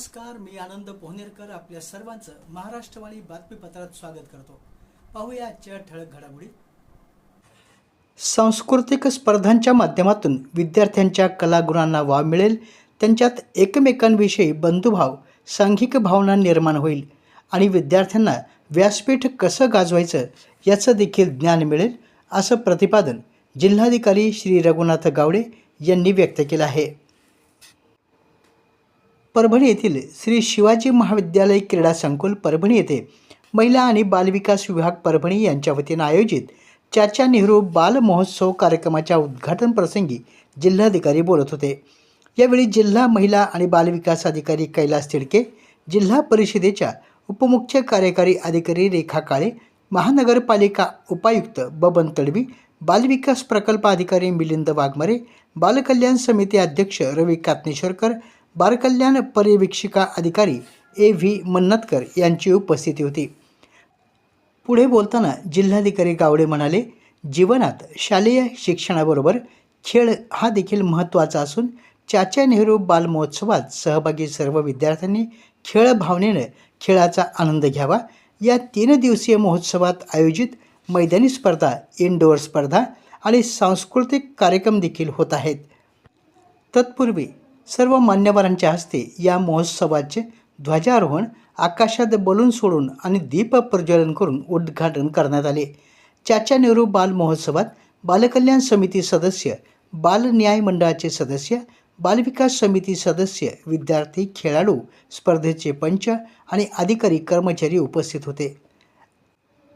नमस्कार मी आनंद पोहनेरकर आपल्या सर्वांचं महाराष्ट्रवाणी बातमीपत्रात स्वागत करतो. पाहूया आजच्या ठळक घडामोडी. सांस्कृतिक स्पर्धांच्या माध्यमातून विद्यार्थ्यांच्या कलागुणांना वाव मिळेल त्यांच्यात एकमेकांविषयी बंधुभाव सांघिक भावना निर्माण होईल आणि विद्यार्थ्यांना व्यासपीठ कसं गाजवायचं याचं देखील ज्ञान मिळेल असं प्रतिपादन जिल्हाधिकारी श्री रघुनाथ गावडे यांनी व्यक्त केलं आहे. परभणी येथील श्री शिवाजी महाविद्यालय क्रीडा संकुल परभणी येथे महिला आणि बालविकास विभाग परभणी यांच्या वतीनं आयोजित चाचा नेहरू बाल महोत्सव कार्यक्रमाच्या उद्घाटन प्रसंगी जिल्हाधिकारी बोलत होते. यावेळी जिल्हा महिला आणि बालविकास अधिकारी कैलास तिडके जिल्हा परिषदेच्या उपमुख्य कार्यकारी अधिकारी रेखा काळे महानगरपालिका उपायुक्त बबन तडवी बालविकास प्रकल्प अधिकारी मिलिंद वाघमारे बालकल्याण समिती अध्यक्ष रवी कातनेश्वरकर बालकल्याण पर्यवेक्षिका अधिकारी ए व्ही मन्नतकर यांची उपस्थिती होती. पुढे बोलताना जिल्हाधिकारी गावडे म्हणाले जीवनात शालेय शिक्षणाबरोबर खेळ हा देखील महत्त्वाचा असून चाचा नेहरू बालमहोत्सवात सहभागी सर्व विद्यार्थ्यांनी खेळ भावनेनं खेळाचा आनंद घ्यावा. या तीन दिवसीय महोत्सवात आयोजित मैदानी स्पर्धा इनडोअर स्पर्धा आणि सांस्कृतिक कार्यक्रम देखील होत आहेत. तत्पूर्वी सर्व मान्यवरांच्या हस्ते या महोत्सवाचे ध्वजारोहण आकाशात बलून सोडून आणि दीप प्रज्वलन करून उद्घाटन करण्यात आले. चाचा नेहरू बाल महोत्सवात बालकल्याण समिती सदस्य बाल न्याय मंडळाचे सदस्य बालविकास समिती सदस्य विद्यार्थी खेळाडू स्पर्धेचे पंच आणि अधिकारी कर्मचारी उपस्थित होते.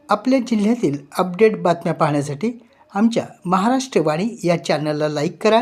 आपल्या जिल्ह्यातील अपडेट बातम्या पाहण्यासाठी आमच्या महाराष्ट्रवाणी या चॅनलला लाईक करा